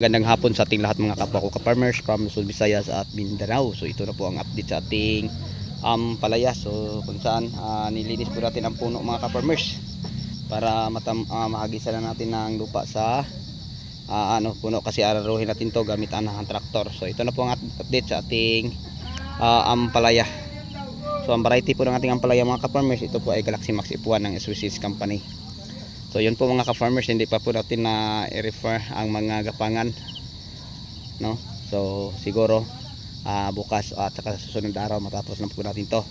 Gandang hapon sa ating lahat mga kapwa ko ka-farmers from Luzon, Visayas at Mindanao. So ito na po ang update sa ating um, palaya. So kung saan ah, nilinis po natin ang puno mga ka-farmers para matam, ah, mahagisan na natin ng lupa sa ah, ano puno kasi araruhin natin to gamit ang ng traktor. So ito na po ang update sa ating ah, ampalaya. So ang variety po ng ating ampalaya mga ka-farmers ito po ay Galaxy Max F1 ng Swiss Company. So yun po mga ka-farmers, hindi pa po natin na i-refer ang mga gapangan. No? So siguro ah, bukas at saka sa susunod araw matapos na po natin to.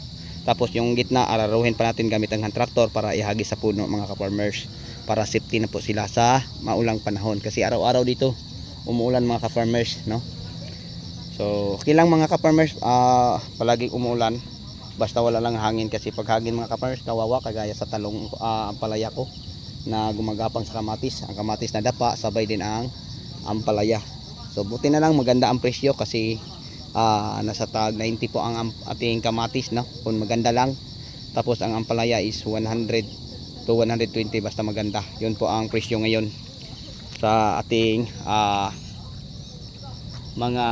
Tapos yung gitna araruhin pa natin gamit ang hand tractor para ihagis sa puno mga ka-farmers para safety na po sila sa maulang panahon kasi araw-araw dito umuulan mga ka-farmers no. So okay lang mga ka-farmers ah, palaging umuulan basta wala lang hangin kasi pag hangin mga ka-farmers kawawa kagaya sa talong ang palaya ko na gumagapang sa kamatis. Ang kamatis na dapa, sabay din ang ampalaya. So buti na lang maganda ang presyo kasi ah, nasa tag 90 po ang ating kamatis no. Kung maganda lang. Tapos ang ampalaya is 100 to 120 basta maganda. 'Yun po ang presyo ngayon sa ating ah, mga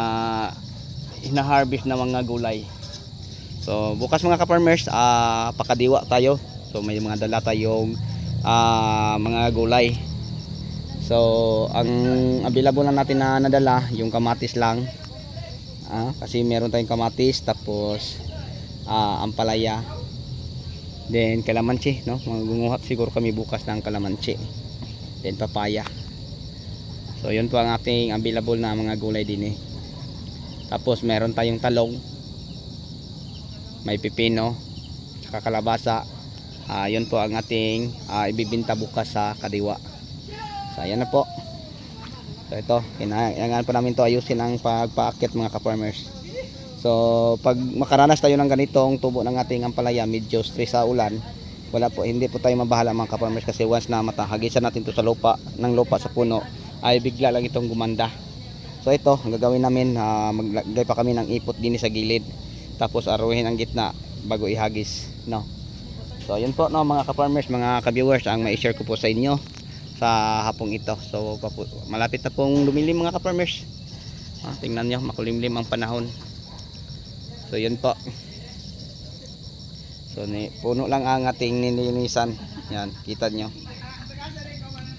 hina-harvest na mga gulay. So bukas mga ka-farmers, ah, pakadiwa tayo. So may mga dala tayong ah, mga gulay. So, ang available lang natin na nadala, yung kamatis lang. Ah, kasi meron tayong kamatis, tapos ah, ampalaya. Then, kalamansi, no? Magunguhat siguro kami bukas ng kalamansi. Then, papaya. So, yun po ang ating available na mga gulay din eh. Tapos, meron tayong talong. May pipino. Saka kalabasa. Ah, yun po ang ating ah, ibibinta bukas sa kadiwa. So ayan na po. So ito, kailangan po namin to ayusin ang pagpaakit mga ka-farmers. So pag makaranas tayo ng ganitong tubo ng ating ampalaya, medyo stress sa ulan, wala po, hindi po tayo mabahala mga ka-farmers kasi once na matahagisan natin to sa lupa, ng lupa sa puno, ay bigla lang itong gumanda. So ito, ang gagawin namin, ah, maglagay pa kami ng ipot din sa gilid. Tapos aruhin ang gitna bago ihagis, no. So yun po no mga ka-farmers, mga ka-viewers ang mai-share ko po sa inyo sa hapong ito. So malapit na pong lumilim mga ka-farmers. Ah, tingnan nyo, makulimlim ang panahon. So yun po. So ni puno lang ang ating nilinisan. Yan, kita nyo.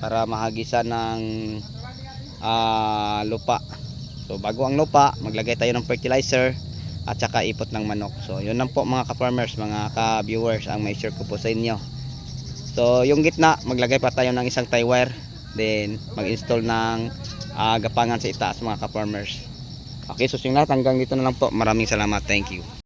Para mahagisan ng ah, lupa. So bago ang lupa, maglagay tayo ng fertilizer at saka ipot ng manok. So yun lang po mga ka-farmers, mga ka-viewers ang may share ko po sa inyo. So yung gitna, maglagay pa tayo ng isang tie wire. Then mag-install ng ah, gapangan sa itaas mga ka-farmers. Okay, so yung lahat hanggang dito na lang po. Maraming salamat. Thank you.